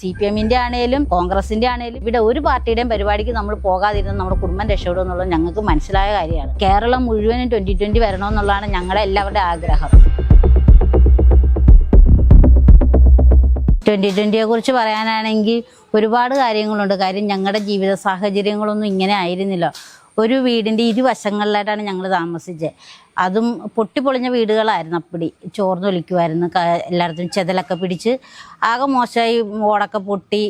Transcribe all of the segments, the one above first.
C P എമ്മിന്റെ ആണേലും കോൺഗ്രസിന്റെ ആണേലും ഇവിടെ ഒരു പാർട്ടിയുടെയും പരിപാടിക്ക് നമ്മൾ പോകാതിരുന്ന നമ്മുടെ കുടുംബം രക്ഷപ്പെടും എന്നുള്ളത് ഞങ്ങൾക്ക് മനസ്സിലായ കാര്യമാണ്. കേരളം മുഴുവനും ട്വന്റി ട്വന്റി വരണമെന്നുള്ളതാണ് ഞങ്ങളുടെ എല്ലാവരുടെ ആഗ്രഹം. ട്വന്റി ട്വന്റിയെ കുറിച്ച് പറയാനാണെങ്കിൽ ഒരുപാട് കാര്യങ്ങളുണ്ട്. കാര്യം ഞങ്ങളുടെ ജീവിത സാഹചര്യങ്ങളൊന്നും ഇങ്ങനെ ആയിരുന്നില്ല. ഒരു വീടിന്റെ ഇരുവശങ്ങളിലായിട്ടാണ് ഞങ്ങൾ താമസിച്ചത് അതും പൊട്ടിപ്പൊളിഞ്ഞ വീടുകളായിരുന്നു അപ്പടി. ചോർന്നൊലിക്കുമായിരുന്നു എല്ലായിടത്തും ചെതലൊക്കെ പിടിച്ച് ആകെ മോശമായി ഓടൊക്കെ പൊട്ടി.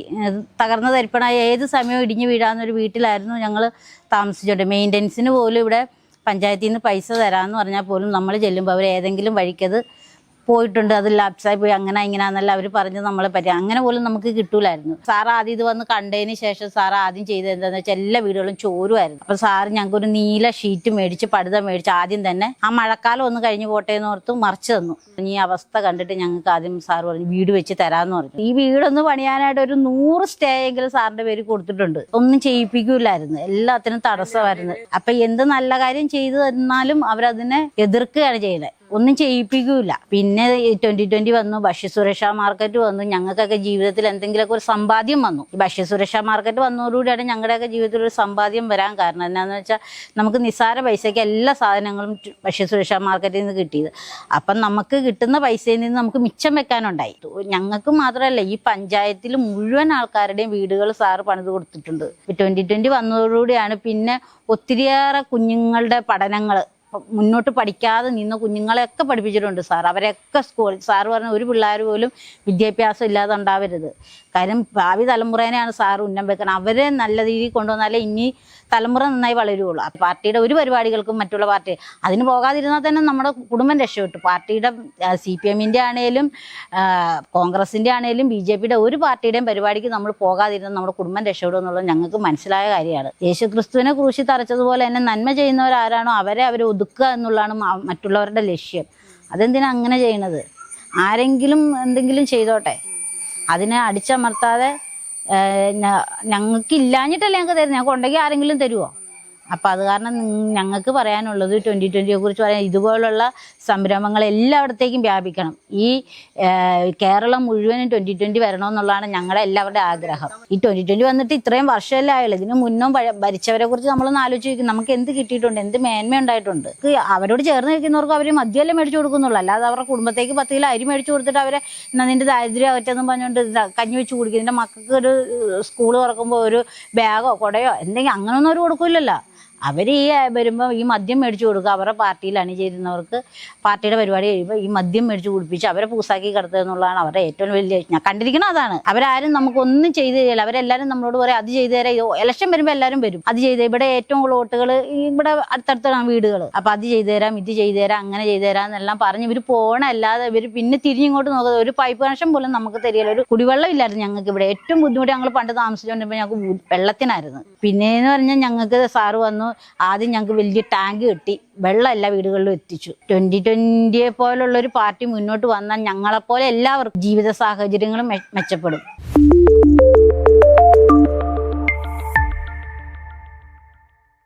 തകർന്ന തരിപ്പണായി ഏത് സമയവും ഇടിഞ്ഞു വീഴാവുന്നൊരു വീട്ടിലായിരുന്നു ഞങ്ങൾ താമസിച്ചോട്ടെ മെയിന്റനൻസിന് പോലും ഇവിടെ പഞ്ചായത്തിൽ നിന്ന് പൈസ തരാമെന്ന് പറഞ്ഞാൽ പോലും നമ്മൾ ചെല്ലുമ്പോൾ അവർ ഏതെങ്കിലും വഴിക്കത് പോയിട്ടുണ്ട് അത് ലാപ്സായി പോയി അങ്ങനെ ഇങ്ങനെയാണെന്നല്ല അവർ പറഞ്ഞ് നമ്മളെ പറ്റി. അങ്ങനെ പോലും നമുക്ക് കിട്ടൂലായിരുന്നു. സാർ ആദ്യം ഇത് വന്ന് കണ്ടതിന് ശേഷം സാർ ആദ്യം ചെയ്തത് എന്താണെന്ന് വെച്ചാൽ എല്ലാ വീടുകളും ചോരുമായിരുന്നു അപ്പം സാറ് ഞങ്ങൾക്ക് ഒരു നീല ഷീറ്റ് മേടിച്ച് പടുത മേടിച്ച് ആദ്യം തന്നെ ആ മഴക്കാലം ഒന്ന് കഴിഞ്ഞ് പോട്ടെ എന്ന് ഓർത്ത് മറിച്ച് തന്നു. ഈ അവസ്ഥ കണ്ടിട്ട് ഞങ്ങൾക്ക് ആദ്യം സാർ പറഞ്ഞു വീട് വെച്ച് തരാമെന്ന് പറഞ്ഞു. ഈ വീടൊന്ന് പണിയാനായിട്ട് ഒരു നൂറ് സ്റ്റേ എങ്കിലും സാറിന്റെ പേര് കൊടുത്തിട്ടുണ്ട്. ഒന്നും ചെയ്യിപ്പിക്കൂലായിരുന്നു. എല്ലാത്തിനും തടസ്സമായിരുന്നു. അപ്പൊ എന്ത് നല്ല കാര്യം ചെയ്തു തന്നാലും അവരതിനെ എതിർക്കുകയാണ് ചെയ്യുന്നത്. ഒന്നും ചെയ്യിപ്പിക്കൂല. പിന്നെ ട്വന്റി ട്വന്റി വന്നു ഭക്ഷ്യസുരക്ഷാ മാർക്കറ്റ് വന്നു ഞങ്ങൾക്കൊക്കെ ജീവിതത്തിൽ എന്തെങ്കിലുമൊക്കെ ഒരു സമ്പാദ്യം വന്നു. ഭക്ഷ്യസുരക്ഷാ മാർക്കറ്റ് വന്നതോടുകൂടിയാണ് ഞങ്ങളുടെയൊക്കെ ജീവിതത്തിൽ ഒരു സമ്പാദ്യം വരാൻ കാരണം. എന്നാന്ന് വെച്ചാൽ നമുക്ക് നിസ്സാര പൈസയ്ക്ക് എല്ലാ സാധനങ്ങളും ഭക്ഷ്യ ഭക്ഷ്യസുരക്ഷാ മാർക്കറ്റിൽ നിന്ന് കിട്ടിയത്. അപ്പം നമുക്ക് കിട്ടുന്ന പൈസയിൽ നിന്ന് നമുക്ക് മിച്ചം വെക്കാനുണ്ടായി. ഞങ്ങൾക്ക് മാത്രമല്ല ഈ പഞ്ചായത്തിൽ മുഴുവൻ ആൾക്കാരുടെയും വീടുകൾ സാറ് പണിത് കൊടുത്തിട്ടുണ്ട്. ട്വന്റി ട്വന്റി വന്നതോടുകൂടിയാണ് പിന്നെ ഒത്തിരിയേറെ കുഞ്ഞുങ്ങളുടെ പഠനങ്ങൾ മുന്നോട്ട് പഠിക്കാതെ നിന്ന കുഞ്ഞുങ്ങളെയൊക്കെ പഠിപ്പിച്ചിട്ടുണ്ട് സാർ. അവരെയൊക്കെ സ്കൂൾ സാർ പറഞ്ഞ ഒരു പിള്ളേർ പോലും വിദ്യാഭ്യാസം ഇല്ലാതെ ഉണ്ടാവരുത്. കാര്യം ഭാവി തലമുറേനെയാണ് സാർ ഉന്നം വെക്കണം. അവരെ നല്ല രീതിയിൽ കൊണ്ടുവന്നാലേ ഇനി തലമുറ നന്നായി വളരുകയുള്ളൂ ആ പാർട്ടിയുടെ ഒരു പരിപാടികൾക്കും മറ്റുള്ള പാർട്ടി അതിന് പോകാതിരുന്നാൽ തന്നെ നമ്മുടെ കുടുംബം രക്ഷപ്പെട്ടു. പാർട്ടിയുടെ സി പി എമ്മിന്റെ ആണേലും കോൺഗ്രസിന്റെ ആണേലും ബി ജെ പിയുടെ ഒരു പാർട്ടിയുടെയും പരിപാടിക്ക് നമ്മൾ പോകാതിരുന്നാൽ നമ്മുടെ കുടുംബം രക്ഷപ്പെടും എന്നുള്ളത് ഞങ്ങൾക്ക് മനസ്സിലായ കാര്യമാണ്. യേശു ക്രിസ്തുവിനെ കുറിച്ച് തറച്ചതുപോലെ തന്നെ നന്മ ചെയ്യുന്നവരാരാണോ അവരെ അവരെ ഒതുക്കുക എന്നുള്ളതാണ് മറ്റുള്ളവരുടെ ലക്ഷ്യം. അതെന്തിനാ അങ്ങനെ ചെയ്യണത്? ആരെങ്കിലും എന്തെങ്കിലും ചെയ്തോട്ടെ. അതിനെ അടിച്ചമർത്താതെ ഞങ്ങൾക്ക് ഇല്ലാഞ്ഞിട്ടല്ലേ ഞങ്ങൾക്ക് തരുന്നത്. ഞങ്ങൾക്ക് ഉണ്ടെങ്കിൽ ആരെങ്കിലും തരുമോ അപ്പം അത് കാരണം ഞങ്ങൾക്ക് പറയാനുള്ളത് ട്വന്റി ട്വന്റിയെ കുറിച്ച് പറയാൻ ഇതുപോലുള്ള സംരംഭങ്ങൾ എല്ലായിടത്തേക്കും വ്യാപിക്കണം. ഈ കേരളം മുഴുവനും ട്വന്റി ട്വന്റി വരണമെന്നുള്ളതാണ് ഞങ്ങളുടെ എല്ലാവരുടെ ആഗ്രഹം. ഈ ട്വന്റി ട്വന്റി വന്നിട്ട് ഇത്രയും വർഷമല്ലേ ആയുള്ളൂ. ഇതിന് മുന്നും ഭരിച്ചവരെ കുറിച്ച് നമ്മളൊന്ന് ആലോചിക്കും നമുക്ക് എന്ത് കിട്ടിയിട്ടുണ്ട്? എന്ത് മേന്മ ഉണ്ടായിട്ടുണ്ട്? അവരോട് ചേർന്ന് നിൽക്കുന്നവർക്ക് അവർ മദ്യമല്ലേ മേടിച്ചു കൊടുക്കുന്നുള്ളൂ. അല്ലാതെ അവരുടെ കുടുംബത്തേക്ക് പത്ത് കിലോ അരി മേടിച്ചു കൊടുത്തിട്ട് അവരെ നിന്റെ ദാരിദ്ര്യം അകറ്റെന്നും പറഞ്ഞുകൊണ്ട് കഞ്ഞി വെച്ച് കുടിക്കും. നിന്റെ മക്കൾക്ക് ഒരു സ്കൂൾ തുറക്കുമ്പോൾ ഒരു ബാഗോ കുടയോ എന്തെങ്കിലും അങ്ങനെയൊന്നും അവർ കൊടുക്കില്ലല്ലോ. അവർ ഈ വരുമ്പോൾ ഈ മദ്യം മേടിച്ചു കൊടുക്കുക. അവരുടെ പാർട്ടിയിൽ അണിചേരുന്നവർക്ക് പാർട്ടിയുടെ പരിപാടി കഴിയുമ്പോൾ ഈ മദ്യം മേടിച്ച് കുടിപ്പിച്ച് അവരെ പൂസാക്കി കിടത്തുക എന്നുള്ളതാണ് അവരുടെ ഏറ്റവും വലിയ ഞാൻ കണ്ടിരിക്കണം അതാണ്. അവരാരും നമുക്കൊന്നും ചെയ്തു തരില്ല. അവരെല്ലാവരും നമ്മളോട് പറയും അത് ചെയ്തു തരാം. ഇലക്ഷൻ വരുമ്പോൾ എല്ലാവരും വരും. അത് ചെയ്ത് ഇവിടെ ഏറ്റവും കൂടുതൽ വോട്ടുകൾ ഇവിടെ അടുത്തടുത്താണ് വീടുകൾ അപ്പം അത് ചെയ്തു തരാം ഇത് ചെയ്തു തരാം അങ്ങനെ ചെയ്തു തരാം എന്നെല്ലാം പറഞ്ഞ് ഇവർ പോകണമല്ലാതെ ഇവർ പിന്നെ തിരിഞ്ഞിങ്ങോട്ട് നോക്കുന്നത് ഒരു പൈപ്പ് കണക്ഷൻ പോലും നമുക്ക് തരികയില്ല ഒരു കുടിവെള്ളം ഇല്ലായിരുന്നു ഞങ്ങൾക്ക് ഇവിടെ. ഏറ്റവും ബുദ്ധിമുട്ട് ഞങ്ങൾ പണ്ട് താമസിച്ചുകൊണ്ടിരുമ്പോൾ ഞങ്ങൾക്ക് വെള്ളത്തിനായിരുന്നു. പിന്നെ പിന്നെയെന്ന് പറഞ്ഞാൽ ഞങ്ങൾക്ക് സാറ് വന്നു. ആദ്യം ഞങ്ങൾക്ക് വലിയ ടാങ്ക് കിട്ടി. വെള്ളം എല്ലാ വീടുകളിലും എത്തിച്ചു. ട്വന്റി ട്വന്റിയെ പോലുള്ള ഒരു പാർട്ടി മുന്നോട്ട് വന്നാൽ ഞങ്ങളെപ്പോലെ എല്ലാവർക്കും ജീവിത സാഹചര്യങ്ങളും മെച്ചപ്പെടും.